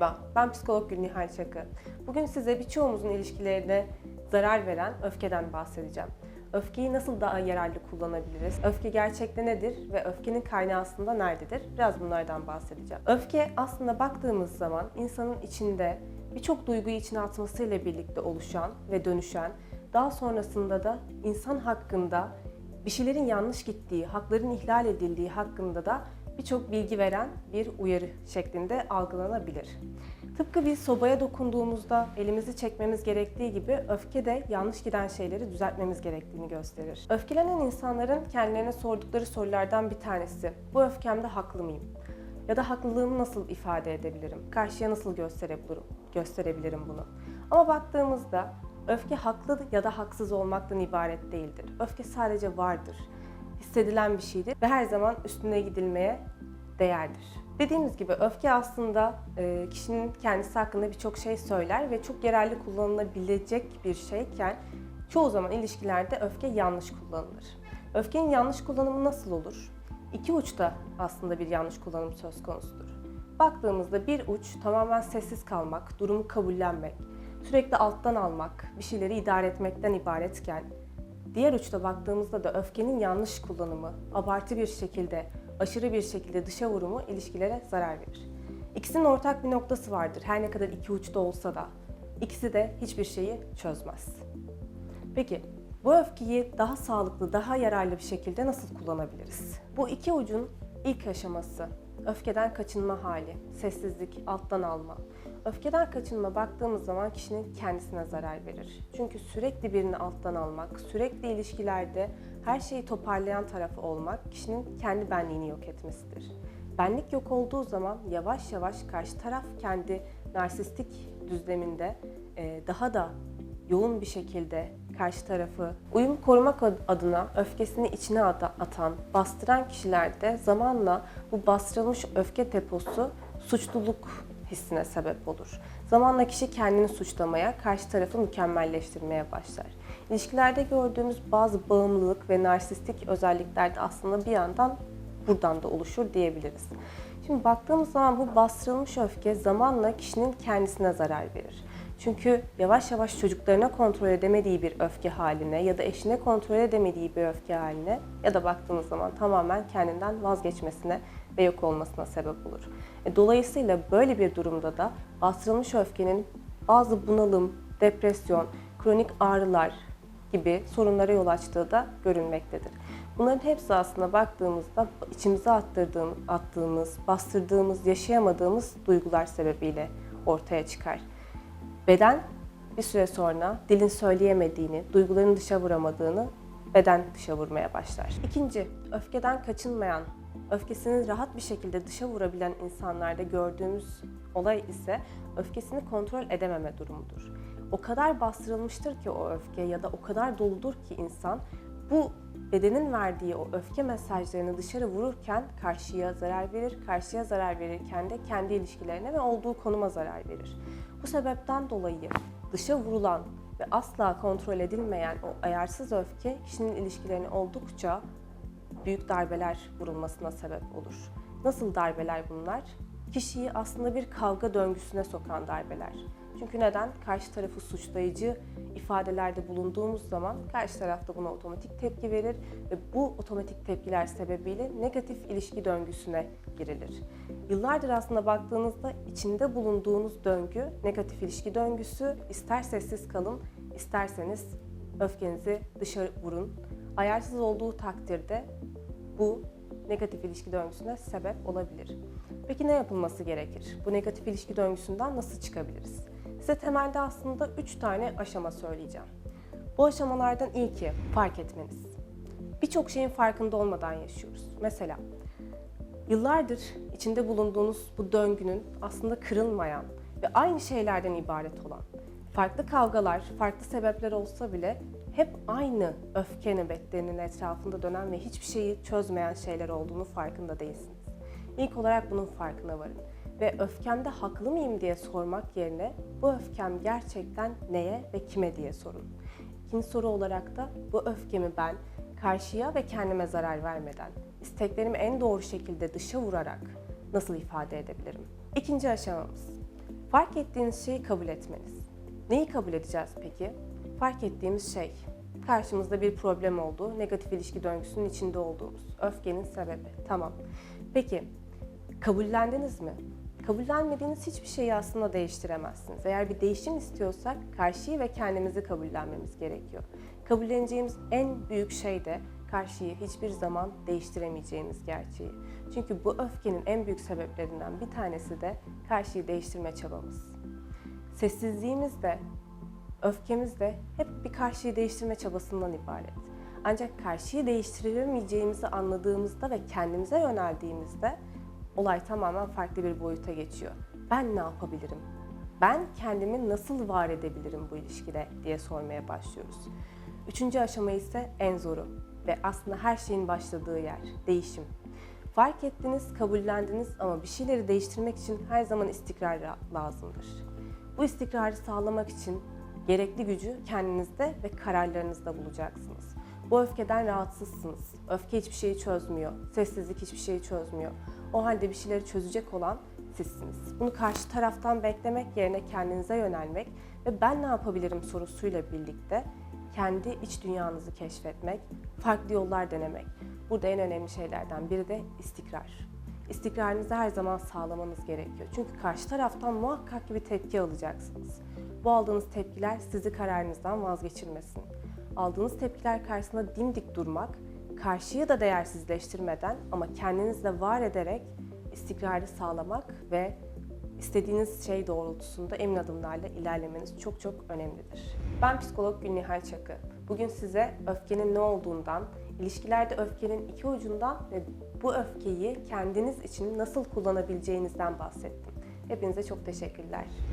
Merhaba, ben psikolog Gülnihal Çakı. Bugün size birçoğumuzun ilişkilerine zarar veren öfkeden bahsedeceğim. Öfkeyi nasıl daha yararlı kullanabiliriz? Öfke gerçekte nedir ve öfkenin kaynağı aslında nerededir? Biraz bunlardan bahsedeceğim. Öfke aslında baktığımız zaman insanın içinde birçok duyguyu içine atmasıyla birlikte oluşan ve dönüşen, daha sonrasında da insan hakkında bir şeylerin yanlış gittiği, hakların ihlal edildiği hakkında da birçok bilgi veren bir uyarı şeklinde algılanabilir. Tıpkı biz sobaya dokunduğumuzda elimizi çekmemiz gerektiği gibi öfke de yanlış giden şeyleri düzeltmemiz gerektiğini gösterir. Öfkelenen insanların kendilerine sordukları sorulardan bir tanesi, bu öfkemde haklı mıyım? Ya da haklılığımı nasıl ifade edebilirim? Karşıya nasıl gösterebilirim, gösterebilirim bunu? Ama baktığımızda öfke haklı ya da haksız olmaktan ibaret değildir. Öfke sadece vardır hissedilen bir şeydir ve her zaman üstüne gidilmeye değerdir. Dediğimiz gibi öfke aslında e, kişinin kendisi hakkında birçok şey söyler ve çok yararlı kullanılabilecek bir şeyken çoğu zaman ilişkilerde öfke yanlış kullanılır. Öfkenin yanlış kullanımı nasıl olur? İki uçta aslında bir yanlış kullanım söz konusudur. Baktığımızda bir uç tamamen sessiz kalmak, durumu kabullenmek, sürekli alttan almak, bir şeyleri idare etmekten ibaretken Diğer uçta baktığımızda da öfkenin yanlış kullanımı, abartı bir şekilde, aşırı bir şekilde dışa vurumu ilişkilere zarar verir. İkisinin ortak bir noktası vardır her ne kadar iki uçta olsa da. İkisi de hiçbir şeyi çözmez. Peki bu öfkeyi daha sağlıklı, daha yararlı bir şekilde nasıl kullanabiliriz? Bu iki ucun ilk aşaması öfkeden kaçınma hali, sessizlik, alttan alma. Öfkeden kaçınma baktığımız zaman kişinin kendisine zarar verir. Çünkü sürekli birini alttan almak, sürekli ilişkilerde her şeyi toparlayan tarafı olmak kişinin kendi benliğini yok etmesidir. Benlik yok olduğu zaman yavaş yavaş karşı taraf kendi narsistik düzleminde daha da yoğun bir şekilde karşı tarafı uyum korumak adına öfkesini içine atan, bastıran kişilerde zamanla bu bastırılmış öfke deposu suçluluk hissine sebep olur. Zamanla kişi kendini suçlamaya, karşı tarafı mükemmelleştirmeye başlar. İlişkilerde gördüğümüz bazı bağımlılık ve narsistik özellikler de aslında bir yandan buradan da oluşur diyebiliriz. Şimdi baktığımız zaman bu bastırılmış öfke zamanla kişinin kendisine zarar verir. Çünkü yavaş yavaş çocuklarına kontrol edemediği bir öfke haline ya da eşine kontrol edemediği bir öfke haline ya da baktığımız zaman tamamen kendinden vazgeçmesine ve yok olmasına sebep olur. E, dolayısıyla böyle bir durumda da bastırılmış öfkenin bazı bunalım, depresyon, kronik ağrılar gibi sorunlara yol açtığı da görülmektedir. Bunların hepsi aslında baktığımızda içimize attırdığımız, attığımız, bastırdığımız, yaşayamadığımız duygular sebebiyle ortaya çıkar. Beden bir süre sonra dilin söyleyemediğini, duyguların dışa vuramadığını beden dışa vurmaya başlar. İkinci, öfkeden kaçınmayan, öfkesini rahat bir şekilde dışa vurabilen insanlarda gördüğümüz olay ise öfkesini kontrol edememe durumudur. O kadar bastırılmıştır ki o öfke ya da o kadar doludur ki insan bu bedenin verdiği o öfke mesajlarını dışarı vururken karşıya zarar verir, karşıya zarar verirken de kendi ilişkilerine ve olduğu konuma zarar verir. Bu sebepten dolayı dışa vurulan ve asla kontrol edilmeyen o ayarsız öfke kişinin ilişkilerini oldukça büyük darbeler vurulmasına sebep olur. Nasıl darbeler bunlar? Kişiyi aslında bir kavga döngüsüne sokan darbeler. Çünkü neden? Karşı tarafı suçlayıcı ifadelerde bulunduğumuz zaman karşı taraf da buna otomatik tepki verir ve bu otomatik tepkiler sebebiyle negatif ilişki döngüsüne girilir. Yıllardır aslında baktığınızda içinde bulunduğunuz döngü, negatif ilişki döngüsü ister sessiz kalın, isterseniz öfkenizi dışarı vurun. Ayarsız olduğu takdirde bu negatif ilişki döngüsüne sebep olabilir. Peki ne yapılması gerekir? Bu negatif ilişki döngüsünden nasıl çıkabiliriz? Size temelde aslında 3 tane aşama söyleyeceğim. Bu aşamalardan ilki fark etmeniz. Birçok şeyin farkında olmadan yaşıyoruz. Mesela yıllardır içinde bulunduğunuz bu döngünün aslında kırılmayan ve aynı şeylerden ibaret olan, farklı kavgalar, farklı sebepler olsa bile hep aynı öfke nöbetlerinin etrafında dönen ve hiçbir şeyi çözmeyen şeyler olduğunu farkında değilsiniz. İlk olarak bunun farkına varın ve öfkemde haklı mıyım diye sormak yerine bu öfkem gerçekten neye ve kime diye sorun. İkinci soru olarak da bu öfkemi ben karşıya ve kendime zarar vermeden, isteklerimi en doğru şekilde dışa vurarak nasıl ifade edebilirim? İkinci aşamamız. Fark ettiğiniz şeyi kabul etmeniz. Neyi kabul edeceğiz peki? Fark ettiğimiz şey, karşımızda bir problem olduğu, negatif ilişki döngüsünün içinde olduğumuz, öfkenin sebebi. Tamam. Peki, kabullendiniz mi? Kabullenmediğiniz hiçbir şeyi aslında değiştiremezsiniz. Eğer bir değişim istiyorsak karşıyı ve kendimizi kabullenmemiz gerekiyor. Kabulleneceğimiz en büyük şey de karşıyı hiçbir zaman değiştiremeyeceğimiz gerçeği. Çünkü bu öfkenin en büyük sebeplerinden bir tanesi de karşıyı değiştirme çabamız. Sessizliğimiz de, öfkemiz de hep bir karşıyı değiştirme çabasından ibaret. Ancak karşıyı değiştiremeyeceğimizi anladığımızda ve kendimize yöneldiğimizde olay tamamen farklı bir boyuta geçiyor. Ben ne yapabilirim? Ben kendimi nasıl var edebilirim bu ilişkide diye sormaya başlıyoruz. Üçüncü aşama ise en zoru ve aslında her şeyin başladığı yer, değişim. Fark ettiniz, kabullendiniz ama bir şeyleri değiştirmek için her zaman istikrar lazımdır. Bu istikrarı sağlamak için gerekli gücü kendinizde ve kararlarınızda bulacaksınız. Bu öfkeden rahatsızsınız. Öfke hiçbir şeyi çözmüyor. Sessizlik hiçbir şeyi çözmüyor. O halde bir şeyleri çözecek olan sizsiniz. Bunu karşı taraftan beklemek yerine kendinize yönelmek ve ben ne yapabilirim sorusuyla birlikte kendi iç dünyanızı keşfetmek, farklı yollar denemek. Burada en önemli şeylerden biri de istikrar. İstikrarınızı her zaman sağlamanız gerekiyor. Çünkü karşı taraftan muhakkak bir tepki alacaksınız. Bu aldığınız tepkiler sizi kararınızdan vazgeçirmesin. Aldığınız tepkiler karşısında dimdik durmak, karşıyı da değersizleştirmeden ama kendinizle var ederek istikrarı sağlamak ve istediğiniz şey doğrultusunda emin adımlarla ilerlemeniz çok çok önemlidir. Ben psikolog Gülnihal Çakı. Bugün size öfkenin ne olduğundan, ilişkilerde öfkenin iki ucundan ve bu öfkeyi kendiniz için nasıl kullanabileceğinizden bahsettim. Hepinize çok teşekkürler.